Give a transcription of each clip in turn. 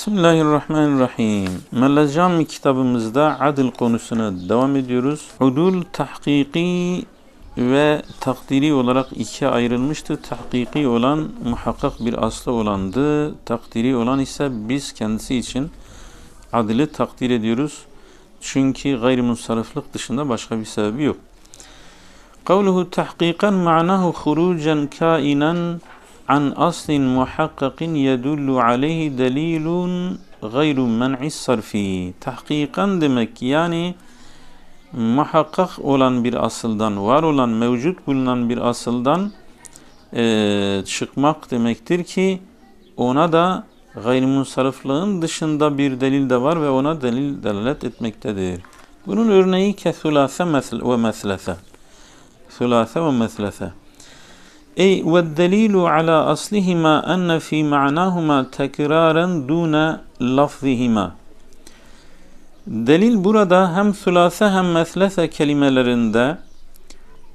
Bismillahirrahmanirrahim. Mellezcami kitabımızda adil konusuna devam ediyoruz. Udul tahkiki ve takdiri olarak ikiye ayrılmıştı. Tahkiki olan muhakkak bir aslı olandı. Takdiri olan ise biz kendisi için adili takdir ediyoruz. Çünkü gayrimunsarıflık dışında başka bir sebebi yok. Kavluhu tahkikan ma'nahu hurucan kainan an aslin muhakkakin yedullu aleyhi delilun gayru men'is sarfi. Tahkikan demek yani muhakkak olan bir asıldan, var olan, mevcut bulunan bir asıldan e, çıkmak demektir ki ona da gayrimunsarıflığın dışında bir delil de var ve ona delil delalet etmektedir. Bunun örneği kethulâse ve meslese. Thulâse ve meslese. Ey ve delilu ala aslihima enne fi ma'nahuma tekraren dune lafzihima. Delil burada hem sülase hem meslese kelimelerinde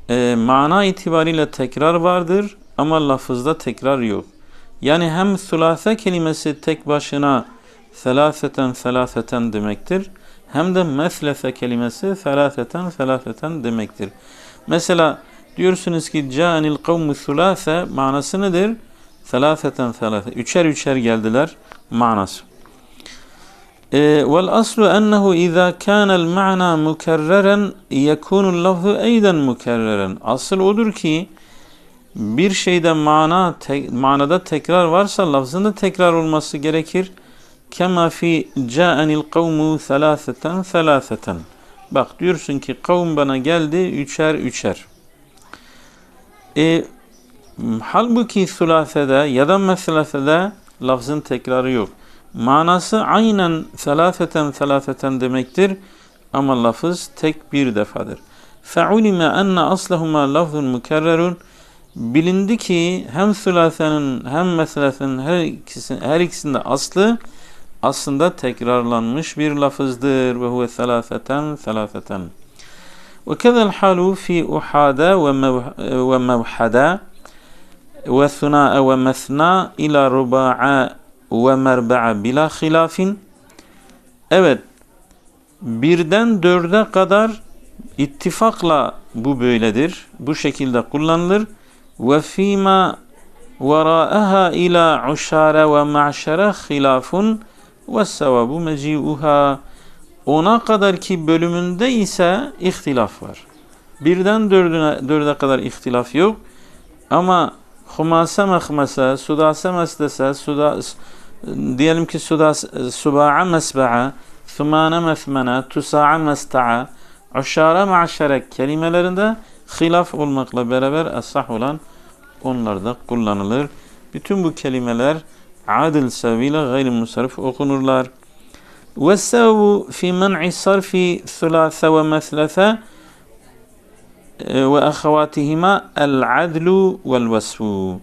e, mana itibariyle tekrar vardır ama lafızda tekrar yok. Yani hem sülase kelimesi tek başına selaseten selaseten demektir. Hem de meslese kelimesi selaseten selaseten demektir. Mesela Diyorsunuz ki ca'anil kavmu sulase manası nedir? Selaseten selase. Üçer üçer geldiler manası. Ee, Vel aslu ennehu izâ kânel ma'na mukerreren yekûnul lafzu eyden mukerreren. Asıl odur ki bir şeyde mana te, manada tekrar varsa lafzında tekrar olması gerekir. Kema fi ca'anil kavmu selaseten selaseten. Bak diyorsun ki kavm bana geldi üçer üçer. E, halbuki sülasede ya da meselesede lafzın tekrarı yok. Manası aynen selafeten selafeten demektir ama lafız tek bir defadır. فَعُلِمَ اَنَّ أَصْلَهُمَا لَفْظٌ مُكَرَّرٌ Bilindi ki hem sülasenin hem meselesinin her, ikisinin, her ikisinde aslı aslında tekrarlanmış bir lafızdır. Ve huve selafeten selafeten. Ve kezel halu fi uhada ve mevhada ve thuna ve mesna ila ruba'a ve merba'a bila hilafin. Evet, birden dörde kadar ittifakla bu böyledir. Bu şekilde kullanılır. Ve fîmâ verâeha ila uşâre ve ma'şere hilafun ve sevabu meci'uha. Ona kadar ki bölümünde ise ihtilaf var. Birden dördüne, dörde kadar ihtilaf yok. Ama humase mehmese, sudase mesdese, suda, diyelim ki suda, suba'a mesba'a, thumane methmene, tusa'a mesta'a, uşara ma'şerek kelimelerinde hilaf olmakla beraber asah olan onlarda kullanılır. Bütün bu kelimeler adil seviyle gayrimusarif okunurlar. وَالسَّوْ fi مَنْعِ صَرْفِ ثُلَاثَ وَمَثْلَثَ ve ahavatihima el adlu vel vasfu.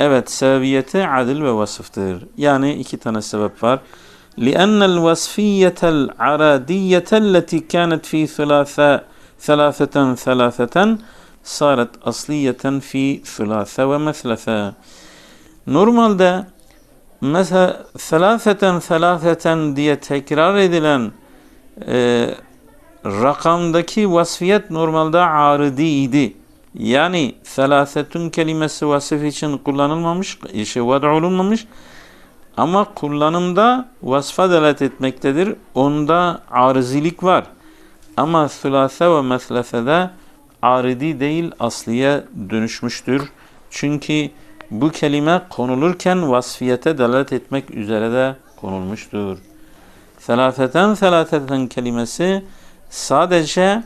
Evet sebebiyeti adil ve vasıftır. Yani iki tane sebep var. لأن الوصفية العرادية التي كانت في ثلاثة ثلاثة ثلاثة صارت أصلية في ثلاثة ومثلثة. Normalde mesela selafeten selafeten diye tekrar edilen e, rakamdaki vasfiyet normalde aridi idi. Yani selasetun kelimesi vasıf için kullanılmamış, işe vad olunmamış. Ama kullanımda vasfa delalet etmektedir. Onda arızilik var. Ama sülase ve meslesede aridi değil asliye dönüşmüştür. Çünkü bu kelime konulurken vasfiyete delalet etmek üzere de konulmuştur. Selafeten selafeten kelimesi sadece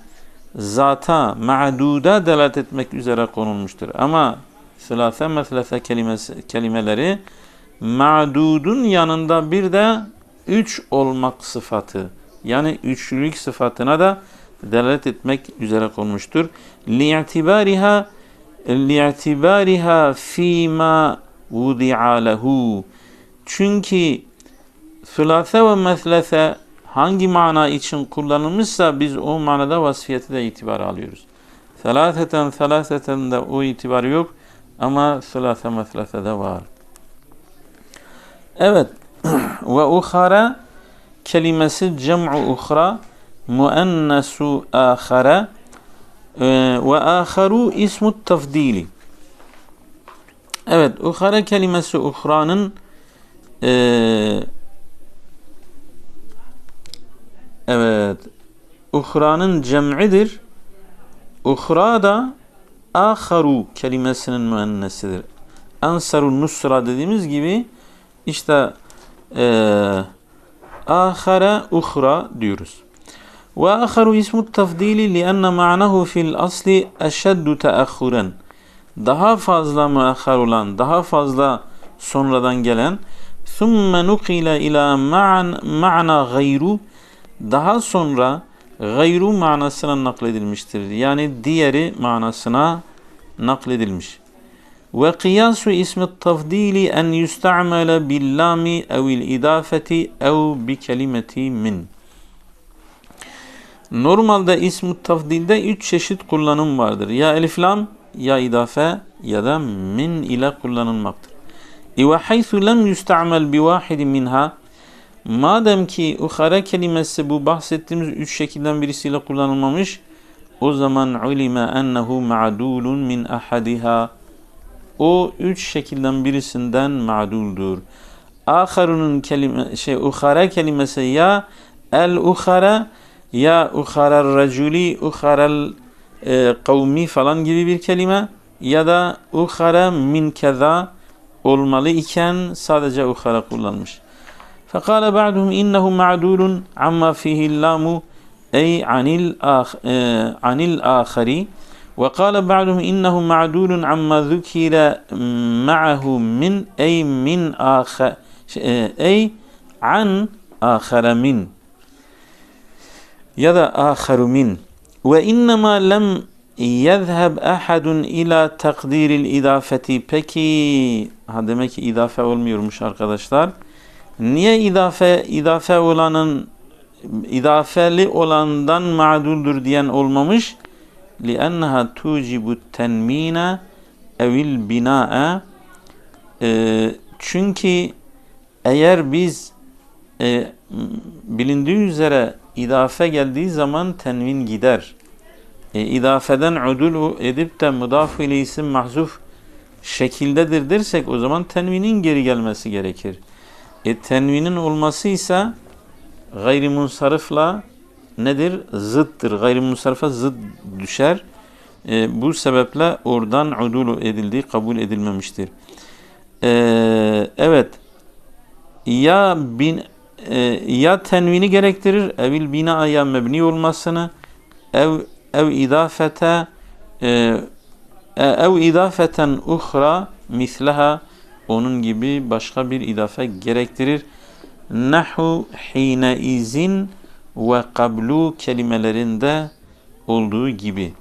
zata, ma'duda delalet etmek üzere konulmuştur. Ama sülase meslese kelimesi, kelimeleri ma'dudun yanında bir de üç olmak sıfatı yani üçlülük sıfatına da delalet etmek üzere konmuştur. لِيَعْتِبَارِهَا لِيَعْتِبَارِهَا ف۪ي مَا وُضِعَ لَهُ Çünkü sülase ve meslese hangi mana için kullanılmışsa biz o manada vasfiyeti de itibar alıyoruz. Selaseten selaseten de o itibar yok ama sülase meslese de var. Evet, Ve uhara kelimesi cem'u uhra muennesu ahara e, ve aharu ismu tafdili. Evet, uhara kelimesi uhranın e, evet uhranın cem'idir. Uhra da aharu kelimesinin müennesidir. Ansarun nusra dediğimiz gibi işte eee ahara uhra diyoruz. Ve aharu ismu tafdili lianne ma'nahu fil asli eşeddu teahhuren. Daha fazla müahhar olan, daha fazla sonradan gelen ثُمَّ نُقِلَ ila ma'na gayru daha sonra gayru manasına nakledilmiştir. Yani diğeri manasına nakledilmiş. Ve kıyasu ismi tafdili en yusta'mele billami evil idafeti ev bi kelimeti min. Normalde ismi tafdilde üç çeşit kullanım vardır. Ya elif lam, ya idafe ya da min ile kullanılmaktır. Ve haythu lem yusta'mel bi vahidi minha Madem ki uhara kelimesi bu bahsettiğimiz üç şekilden birisiyle kullanılmamış, o zaman ulime ennehu ma'dulun min ahadiha. O üç şekilden birisinden ma'duldur. Aharunun kelime şey uhara kelimesi ya el uhara ya uharar raculi uharal e, kavmi falan gibi bir kelime. Ya da uhara min keza olmalı iken sadece uhara kullanmış. Fekale ba'duhum innehu ma'dulun amma fihi lamu ey anil ah-, e, anil ahari ve kâle ba'duhum innehu ma'dulun amma zukire ma'ahu min ey min ahar e, ey an ahara min من يذا آخر من وإنما لم يذهب أحد إلى تقدير الإضافة peki ha demek ki idafe olmuyormuş arkadaşlar Niye idafe idafe olanın idafeli olandan ma'duldur diyen olmamış? لِأَنَّهَا تُوجِبُ التَّنْم۪ينَ evil bina'e e, çünkü eğer biz e, bilindiği üzere idafe geldiği zaman tenvin gider. E, idafeden udul edip de mudaf ile isim mahzuf şekildedir dersek o zaman tenvinin geri gelmesi gerekir. E tenvinin olması ise gayrimunsarıfla nedir? Zıttır. Gayrimunsarıfa zıt düşer. E, bu sebeple oradan udulu edildiği kabul edilmemiştir. E, evet. Ya bin e, ya tenvini gerektirir evil bina ya mebni olmasını ev ev idafete e, ev idafeten uhra mislaha onun gibi başka bir idafe gerektirir. Nahu hine izin ve kablu kelimelerinde olduğu gibi.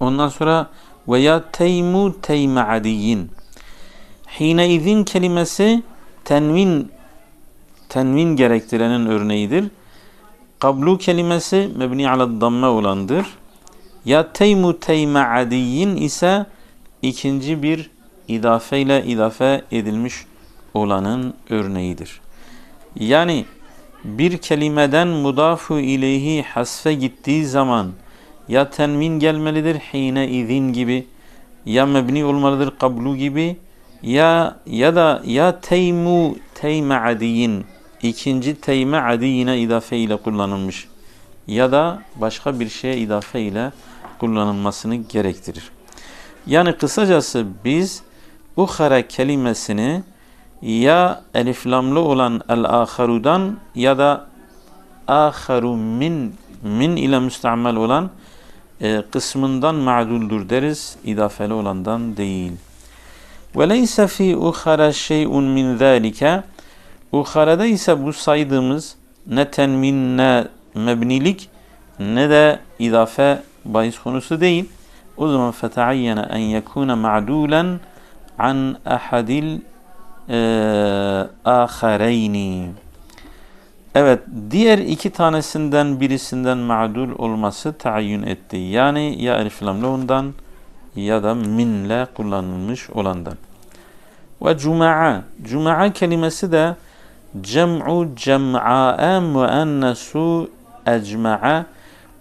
Ondan sonra veya teymu teyme adiyin. Hine izin kelimesi tenvin tenvin gerektirenin örneğidir. Kablu kelimesi mebni ala damme olandır. Ya teymu teyme adiyin ise ikinci bir idafe ile idafe edilmiş olanın örneğidir. Yani bir kelimeden mudafu ileyhi hasfe gittiği zaman ya tenvin gelmelidir hine izin gibi ya mebni olmalıdır kablu gibi ya ya da ya teymu teyme adiyin ikinci teyme adiyine idafe ile kullanılmış ya da başka bir şeye idafe ile kullanılmasını gerektirir. Yani kısacası biz Uhara kelimesini ya eliflamlı olan el-aharudan ya da aharu min min ile müstamel olan e, kısmından ma'duldur deriz. idafeli olandan değil. Ve leyse fi uhara şey'un min zâlike Uharada ise bu saydığımız ne tenmin ne mebnilik ne de idafe bahis konusu değil. O zaman feteayyene en yekune ma'dulen an ahadil e, ahareyni. Evet, diğer iki tanesinden birisinden ma'dul olması tayin etti. Yani ya elif ondan ya da minle kullanılmış olandan. Ve cuma'a. Cuma'a kelimesi de cem'u cem'a'e müennesu ecma'a.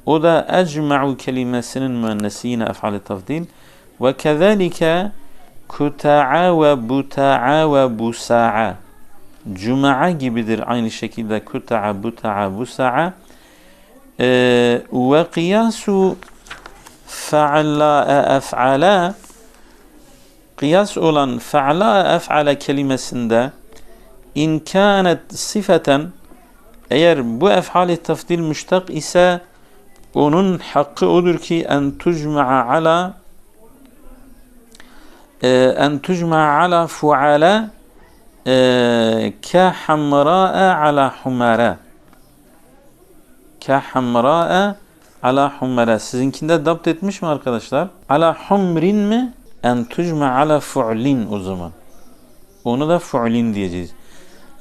O da ecma'u kelimesinin müennesi yine ef'al-i tafdil. Ve kezalike kuta'a ve buta'a ve busa'a. Cuma'a gibidir aynı şekilde kuta'a, buta'a, busa'a. Ee, ve kıyasu fe'la ef'ala kıyas olan fe'la ef'ala kelimesinde in kânet sifeten eğer bu ef'ali tafdil müştak ise onun hakkı odur ki en tujma'a ala e, en tujma'a ala fuala e, ka hamra'a ala humara ka hamra'a ala humara sizinkinde dapt etmiş mi arkadaşlar? Ala humrin mi? En tujma ala fu'lin o zaman. Onu da fu'lin diyeceğiz.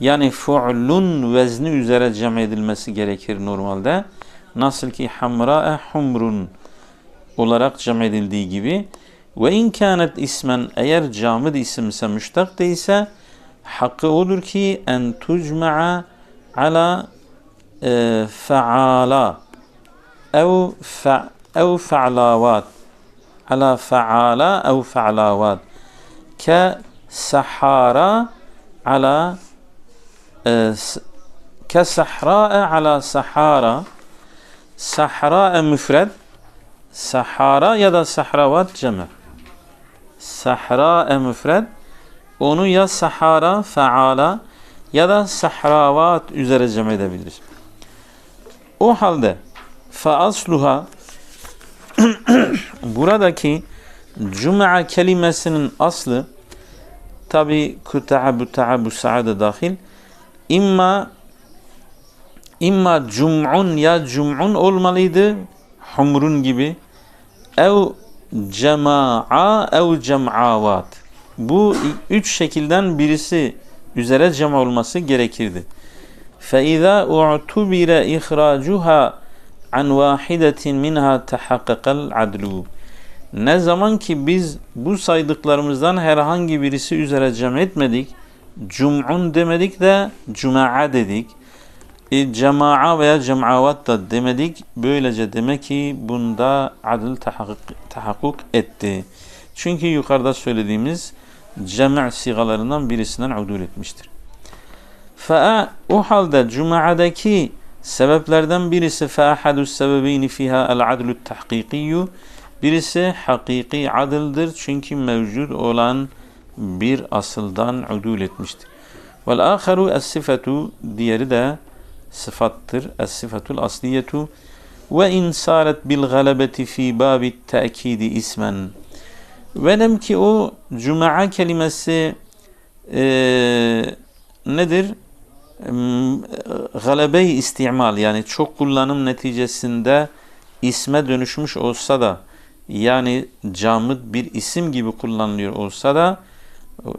Yani fu'lun vezni üzere cem edilmesi gerekir normalde. Nasıl ki hamra'a humrun olarak cem edildiği gibi. Ve in kânet ismen eğer camid isimse müştak değilse hakkı odur ki en tujma'a ala e, feala ev fe, ev fe'lavat ala feala ev fe'lavat ke sahara ala ee, ke sahra'e ala sahara. Sahra'e müfred sahara ya da sahravat cem'i sahra'e müfred onu ya sahara faala ya da sahravat üzere cem edebiliriz. O halde fa asluha buradaki cuma kelimesinin aslı tabi kuta'a buta'a bu sa'ada dahil imma imma cum'un ya cum'un olmalıydı humrun gibi ev cema'a ev cem'avat bu üç şekilden birisi üzere cem olması gerekirdi. فَاِذَا اُعْتُبِرَ اِخْرَاجُهَا عَنْ وَاحِدَةٍ مِنْهَا تَحَقَّقَ الْعَدْلُ Ne zaman ki biz bu saydıklarımızdan herhangi birisi üzere cem etmedik, cum'un demedik de cuma'a dedik. E, cema'a veya cem'avat da demedik. Böylece demek ki bunda adil tahakkuk, tahakkuk etti. Çünkü yukarıda söylediğimiz cem' sigalarından birisinden udul etmiştir. Fa o halde cuma'daki sebeplerden birisi fa ahadus sebebeyni fiha el adlu tahkikiyyu birisi hakiki adıldır çünkü mevcut olan bir asıldan udul etmiştir. Vel aharu es sifetu diğeri de sıfattır. Es sifatul asliyetu ve in saret bil galebeti fi babi te'kidi ismen. Velem ki o cuma'a kelimesi e, nedir? galebe istimal yani çok kullanım neticesinde isme dönüşmüş olsa da yani camıt bir isim gibi kullanılıyor olsa da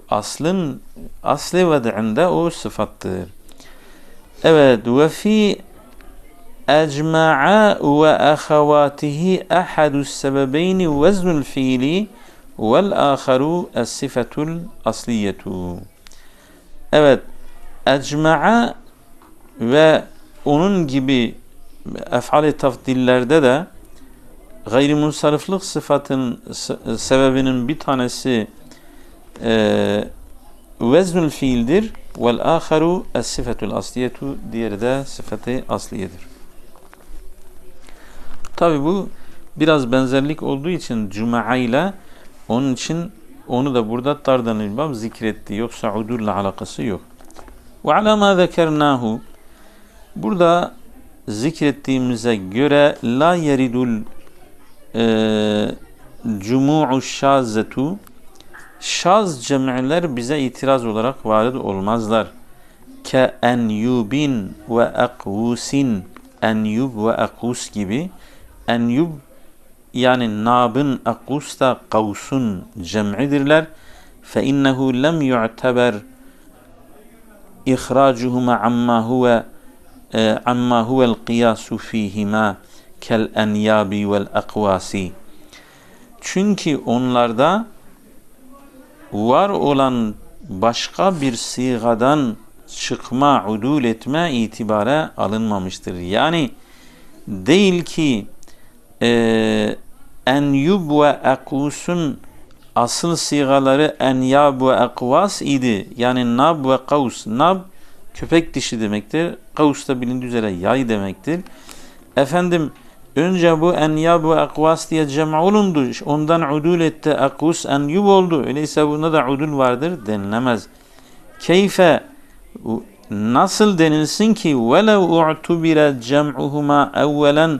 aslın asli ved'inde o sıfattır. Evet ve fi ecma'a ve ahavatihi ahadus sebebeyni veznul fiili vel aharu es sifetul asliyetu. Evet ecma'a ve onun gibi ef'ali tafdillerde de gayrimunsariflik sıfatın sebebinin bir tanesi e, veznül fiildir vel aharu es sifetul asliyetu diğeri de sıfatı asliyedir. Tabi bu biraz benzerlik olduğu için cuma'a ile onun için onu da burada tardan ilbab zikretti. Yoksa udulla alakası yok. Ve ala ma zekernahu burada zikrettiğimize göre la yeridul e, cumu'u şazetu şaz cem'iler bize itiraz olarak varid olmazlar. Ke enyubin ve akvusin enyub ve akus gibi enyub yani nabın akus da kavsun cem'idirler. Fe innehu lem yu'teber ihracuhuma amma huve amma huvel kıyasu fihima kel enyabi vel akvasi. Çünkü onlarda var olan başka bir sigadan çıkma, udul etme itibara alınmamıştır. Yani değil ki e, enyub ve akus'un asıl sigaları enyab ve akvas idi. Yani nab ve kavs. Nab köpek dişi demektir. Kavs da bilindiği üzere yay demektir. Efendim Önce bu enyab ve akvas diye cem olundu. Ondan udul etti. Akus enyub oldu. Öyleyse bunda da udul vardır denilemez. Keyfe nasıl denilsin ki velev u'tubire cem'uhuma evvelen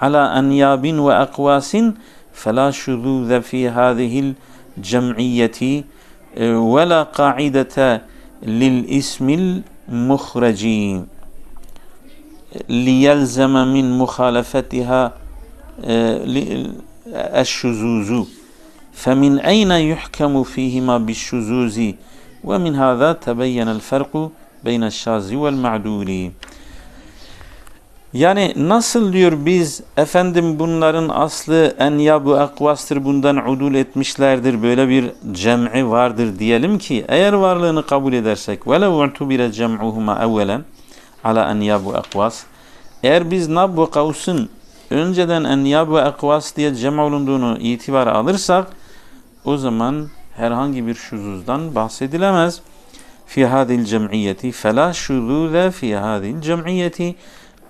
ala enyabin ve akvasin fela şuzuze fi hazihil cem'iyeti e, ve la kaidete lil ismil muhreci. ليلزم من مخالفتها الشذوذ فمن أين يحكم فيهما بالشذوذ ومن هذا تبين الفرق بين الشاذ والمعدول Yani nasıl diyor biz efendim bunların aslı enyabu akvastır bundan udul etmişlerdir böyle bir cem'i vardır diyelim ki eğer varlığını kabul edersek vele u'tubire cem'uhuma evvelen ala enyabu akvas eğer biz nab ve kavsın önceden enyabu akvas diye cem olunduğunu itibara alırsak o zaman herhangi bir şuzuzdan bahsedilemez. Fi hadil cem'iyeti fela şuzuze fi hadil cem'iyeti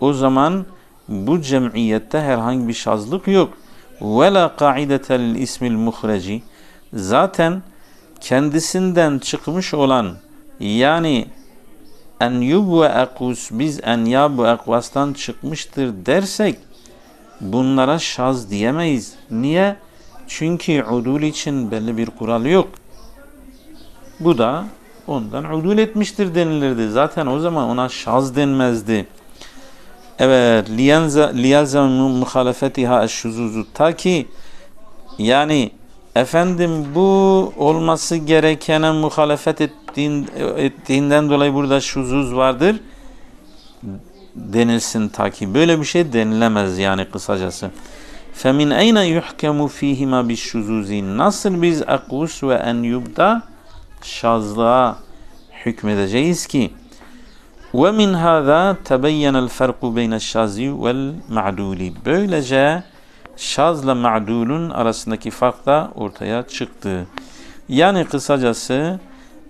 o zaman bu cemiyette herhangi bir şazlık yok. Ve la kaidetel ismil muhreci zaten kendisinden çıkmış olan yani enyub ve akus biz enyab ve akvastan çıkmıştır dersek bunlara şaz diyemeyiz. Niye? Çünkü udul için belli bir kural yok. Bu da ondan udul etmiştir denilirdi. Zaten o zaman ona şaz denmezdi. Evet, liyelzem muhalefetiha eşşuzuzu. Ta ki yani efendim bu olması gerekene muhalefet ettiğin, ettiğinden dolayı burada şuzuz vardır denilsin ta ki. Böyle bir şey denilemez yani kısacası. Femin eyne yuhkemu fihima bişşuzuzi. Nasıl biz akus ve enyubda şazlığa hükmedeceğiz ki? Hâzâ tebeyyene ferku beyne şazi vel ma'dûli. Böylece şazla ma'dulun arasındaki fark da ortaya çıktı. Yani kısacası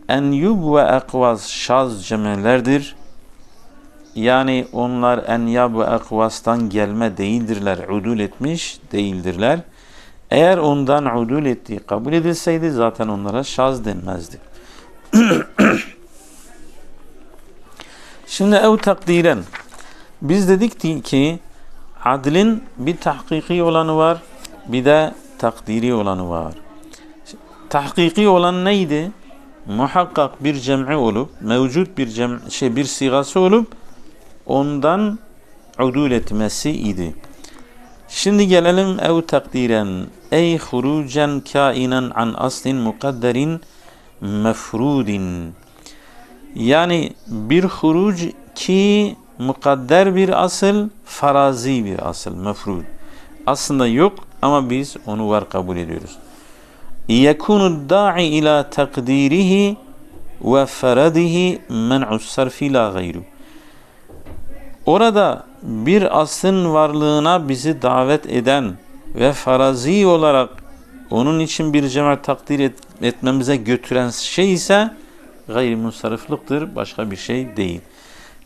enyub ve ekvaz şaz cemelerdir. Yani onlar enyab ve ekvastan gelme değildirler, udul etmiş değildirler. Eğer ondan udul ettiği kabul edilseydi zaten onlara şaz denmezdi. Şimdi ev takdiren biz dedik ki adlin bir tahkiki olanı var bir de takdiri olanı var. Tahkiki olan neydi? Muhakkak bir cem'i olup mevcut bir cem şey bir sigası olup ondan udul etmesi idi. Şimdi gelelim ev takdiren ey hurucen kainen an aslin mukadderin mefrudin yani bir huruc ki mukadder bir asıl, farazi bir asıl, mefrud. Aslında yok ama biz onu var kabul ediyoruz. يَكُونُ الدَّاعِ ila takdirihi ve feradihi men'u sarfi la gayru. Orada bir aslın varlığına bizi davet eden ve farazi olarak onun için bir cemaat takdir et, etmemize götüren şey ise gayrimusarıflıktır, başka bir şey değil.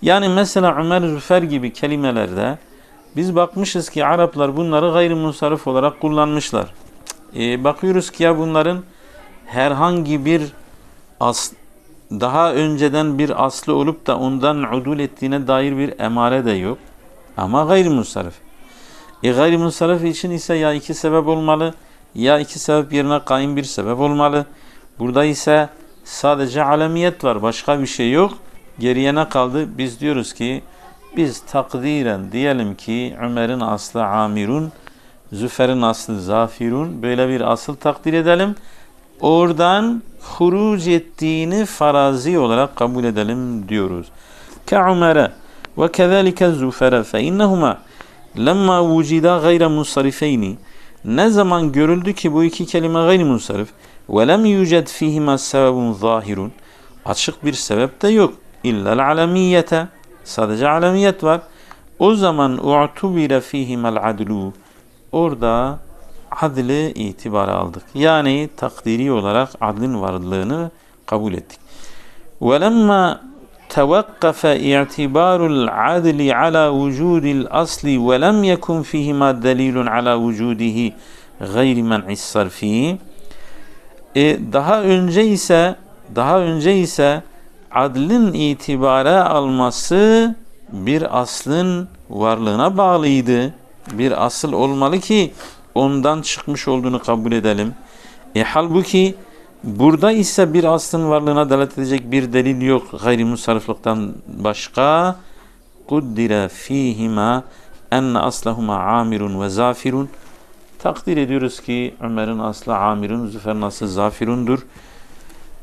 Yani mesela Ömer Züfer gibi kelimelerde biz bakmışız ki Araplar bunları gayrimusarif olarak kullanmışlar. E, bakıyoruz ki ya bunların herhangi bir as daha önceden bir aslı olup da ondan udul ettiğine dair bir emare de yok. Ama gayrimusarif. E gayrimusarif için ise ya iki sebep olmalı ya iki sebep yerine kayın bir sebep olmalı. Burada ise Sadece alemiyet var. Başka bir şey yok. Geriye ne kaldı? Biz diyoruz ki biz takdiren diyelim ki Ömer'in aslı amirun, Züfer'in aslı zafirun böyle bir asıl takdir edelim. Oradan huruc ettiğini farazi olarak kabul edelim diyoruz. Ke Ömer'e ve kezalike Züfer'e fe innehuma lemma vucida gayre munsarifeyni ne zaman görüldü ki bu iki kelime gayri munsarif ve lem yüced fihima sebebun zahirun açık bir sebep de yok İllel alemiyete. Sadece alemiyet var. O zaman u'tubire fihimel adlu. Orada adli itibara aldık. Yani takdiri olarak adlin varlığını kabul ettik. وَلَمَّا توقف اعتبار العدل على وجود الأصل ولم يكن فيهما دليل على وجوده غير منع الصرف e, daha önce ise daha önce ise adlin itibara alması bir aslın varlığına bağlıydı. Bir asıl olmalı ki ondan çıkmış olduğunu kabul edelim. E halbuki burada ise bir aslın varlığına delalet edecek bir delil yok gayrimusarrıflıktan başka. Kuddire fihima enne aslahuma amirun ve zafirun. Takdir ediyoruz ki Ömer'in aslı amirun, Züfer'in aslı zafirundur.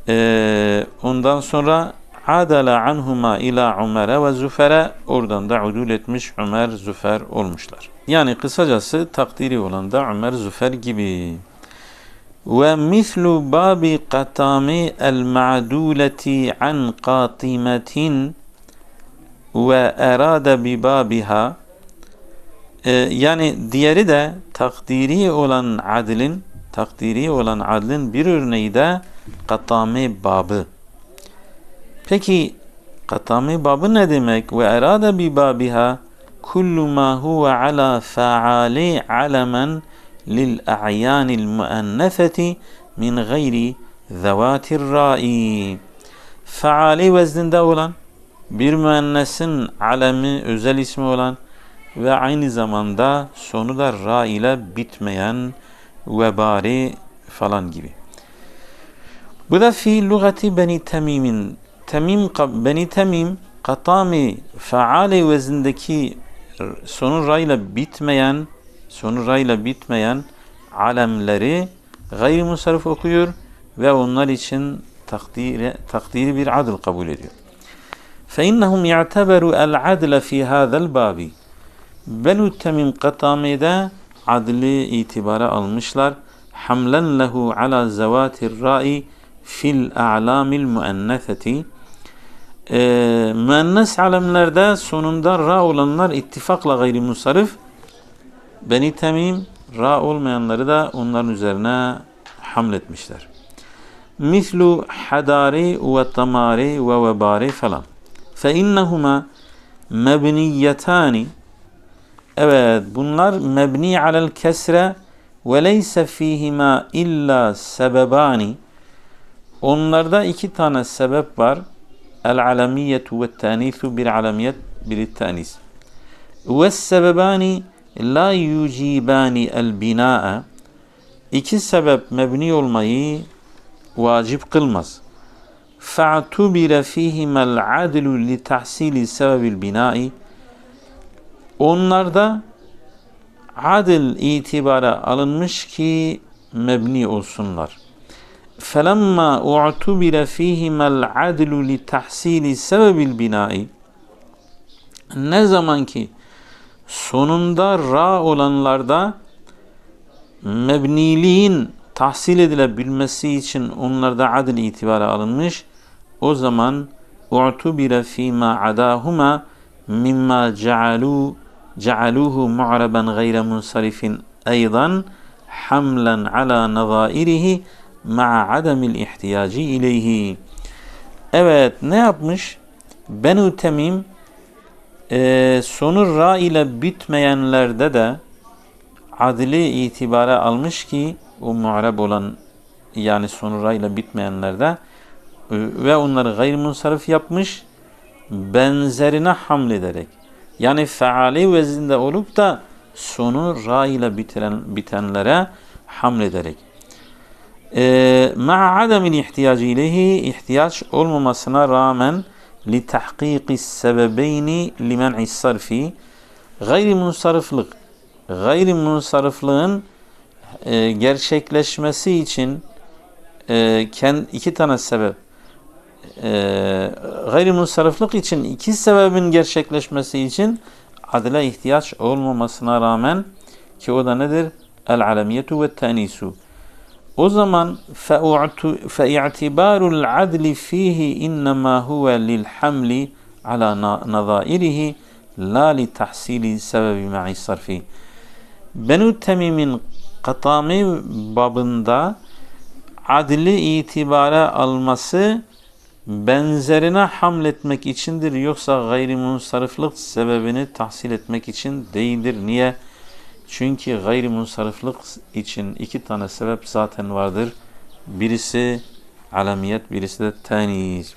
Ee, ondan sonra adala anhuma ila Ömer'e ve Züfer'e oradan da udul etmiş Ömer, Züfer olmuşlar. Yani kısacası takdiri olan da Ömer, Züfer gibi. Ve mislu babi katami el ma'duleti an katimetin ve erade bi babiha ee, yani diğeri de takdiri olan adlin takdiri olan adlin bir örneği de katame babı. Peki katame babı ne demek? Ve erade bi babiha kullu ma huve ala faali alemen lil a'yanil muennefeti min gayri zevatir ra'i. Faali vezninde olan bir müennesin alemi özel ismi olan ve aynı zamanda sonu da ra ile bitmeyen vebari falan gibi. Bu da fi lugati Beni Temim'in Temim Beni Temim katami faali vezindeki sonu ra ile bitmeyen sonu ra ile bitmeyen alemleri gayrimusarif okuyor ve onlar için takdiri, takdiri bir adıl kabul ediyor. فإنهم يعتبروا العدل في هذا الباب Benu Temim Katame'de adli itibara almışlar. Hamlen lehu ala zevatir ra'i fil a'lamil müennetheti. E, müennes alemlerde sonunda ra olanlar ittifakla gayrimusarif. Beni Temim ra olmayanları da onların üzerine hamletmişler. Mislu hadari ve tamari ve vebari falan. Fe innehuma mebniyetani Evet bunlar mebni alel kesre ve leyse fihima illa sebebani. Onlarda iki tane sebep var. El alamiyetu ve tanisu bir alamiyet bir tanis. Ve sebebani la yucibani el binaa. İki sebep mebni olmayı vacip kılmaz. Fa'tubire fihimel adlu li tahsili sebebil binai. Onlarda adil itibara alınmış ki mebni olsunlar.'' فَلَمَّا اُعْتُبِرَ ف۪يهِمَا الْعَدْلُ لِتَحْسِيلِ سَبَبِ الْبِنَاءِ Ne zaman ki sonunda ra olanlarda mebniliğin tahsil edilebilmesi için onlarda adil itibara alınmış, o zaman اُعْتُبِرَ ف۪ي مَا عَدَاهُمَا مِمَّا جَعَلُوا cealuhu mu'raben gayre munsarifin eydan hamlen ala nazairihi ma'a ademil ihtiyacı ileyhi. Evet ne yapmış? Benu Temim e, sonu ra ile bitmeyenlerde de adili itibara almış ki o mu'rab olan yani sonu ra ile bitmeyenlerde ve onları gayrimunsarif yapmış benzerine hamlederek yani feali vezinde olup da sonu ra ile bitiren, bitenlere hamlederek. Ma'a ademin ihtiyacı ileyhi ihtiyaç olmamasına rağmen tahkiki sebebeyni limen'i sarfi gayri munsarıflık gayri munsarıflığın e, gerçekleşmesi için e, kend, iki tane sebep e, gayrimusarrıflık için iki sebebin gerçekleşmesi için adile ihtiyaç olmamasına rağmen ki o da nedir? El alamiyetu ve tenisu. O zaman fe'itibarul adli fihi innema huve lil hamli ala nazairihi la li tahsili sebebi ma'i sarfi. Benu Temim'in katami babında adli itibara alması benzerine hamletmek içindir yoksa gayrimunsarıflık sebebini tahsil etmek için değildir. Niye? Çünkü gayrimunsariflik için iki tane sebep zaten vardır. Birisi alamiyet, birisi de tenis.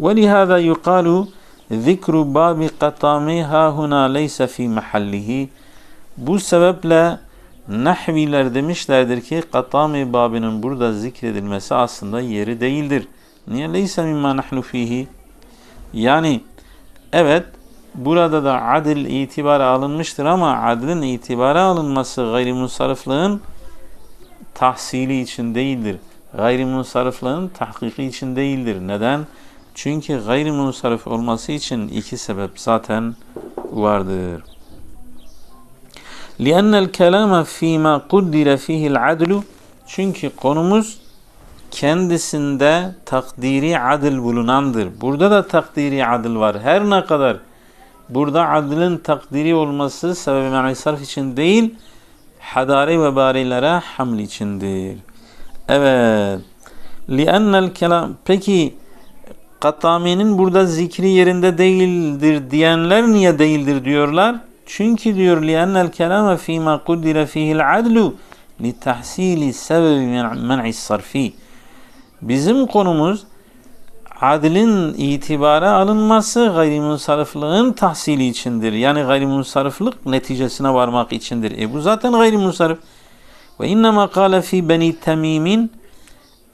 وَلِهَذَا يُقَالُ ذِكْرُ بَابِ قَطَامِ هَا هُنَا لَيْسَ فِي مَحَلِّهِ Bu sebeple Nahviler demişlerdir ki Katami babının burada zikredilmesi aslında yeri değildir. Niye? Leysa mimma nahnu fihi. Yani evet burada da adil itibara alınmıştır ama adilin itibara alınması gayrimunsariflığın tahsili için değildir. Gayrimunsariflığın tahkiki için değildir. Neden? Çünkü gayrimunsarif olması için iki sebep zaten vardır. لِأَنَّ الْكَلَامَ ف۪ي مَا قُدِّرَ ف۪يهِ الْعَدْلُ Çünkü konumuz kendisinde takdiri adil bulunandır. Burada da takdiri adil var. Her ne kadar burada adilin takdiri olması sebebi mani sarf için değil, hadari ve barilere haml içindir. Evet. لِأَنَّ الْكَلَامِ Peki Katami'nin burada zikri yerinde değildir diyenler niye değildir diyorlar? Çünkü diyor لِأَنَّ الْكَلَامَ ف۪ي مَا قُدِّرَ ف۪يهِ الْعَدْلُ لِتَحْسِيلِ سَبَبِ مَنْعِ الصَّرْفِ Bizim konumuz adilin itibara alınması gayrimunsariflığın tahsili içindir. Yani gayrimunsariflik neticesine varmak içindir. E bu zaten gayrimunsarif. Ve innema kâle fi beni temimin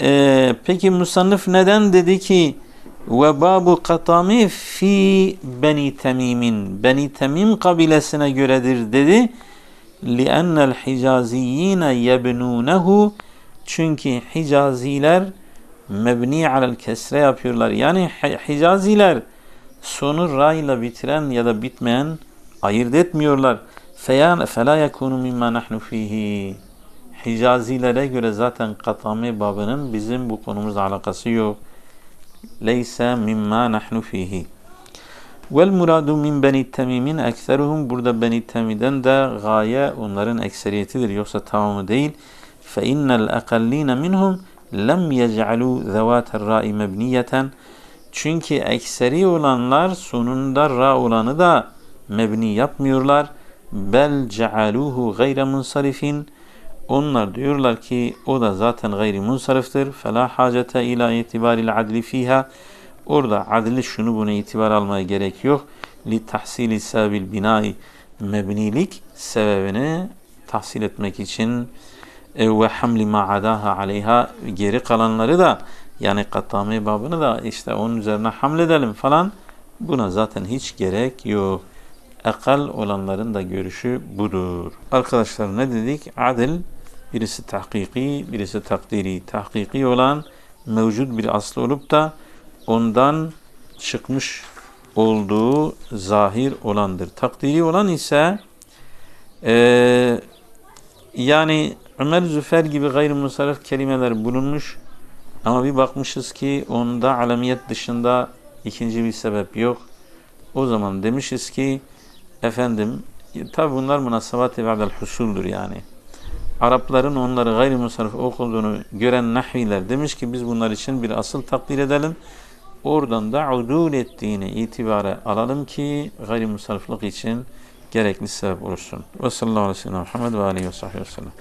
e, peki musannif neden dedi ki ve babu katami fi beni temimin beni temim kabilesine göredir dedi. لِأَنَّ الْحِجَازِيِّينَ يَبْنُونَهُ Çünkü Hicaziler mebni alel kesre yapıyorlar. Yani Hicaziler sonu ra ile bitiren ya da bitmeyen ayırt etmiyorlar. Feyan fela yekunu mimma nahnu fihi. Hicazilere göre zaten katami babının bizim bu konumuzla alakası yok. Leysa mimma nahnu fihi. Vel muradu min beni temimin ekseruhum burada beni temiden de gaye onların ekseriyetidir yoksa tamamı değil. Fe innel ekallina minhum lem yec'alu zevater ra'i mebniyeten çünkü ekseri olanlar sonunda ra olanı da mebni yapmıyorlar. Bel cealuhu gayre munsarifin onlar diyorlar ki o da zaten gayri munsariftir. Fela hacete ila itibaril adli fiha Orada adli şunu bunu itibar almaya gerek yok. Li tahsili sebebil binai mebnilik sebebini tahsil etmek için ve hamli ma adaha aleyha geri kalanları da yani katami babını da işte onun üzerine hamledelim falan buna zaten hiç gerek yok. Ekal olanların da görüşü budur. Arkadaşlar ne dedik? Adil birisi tahkiki, birisi takdiri. Tahkiki olan mevcut bir aslı olup da ondan çıkmış olduğu zahir olandır. Takdiri olan ise e, yani Ömer Züfer gibi gayrimusarraf kelimeler bulunmuş ama bir bakmışız ki onda alamiyet dışında ikinci bir sebep yok. O zaman demişiz ki efendim tabi bunlar münasebat-ı ba'del husuldur yani. Arapların onları gayrimusarraf okuduğunu gören nahviler demiş ki biz bunlar için bir asıl takdir edelim. Oradan da udul ettiğini itibare alalım ki gayrimusarraflık için gerekli sebep olursun. Ve sallallahu aleyhi ve sellem ve aleyhi ve sellem.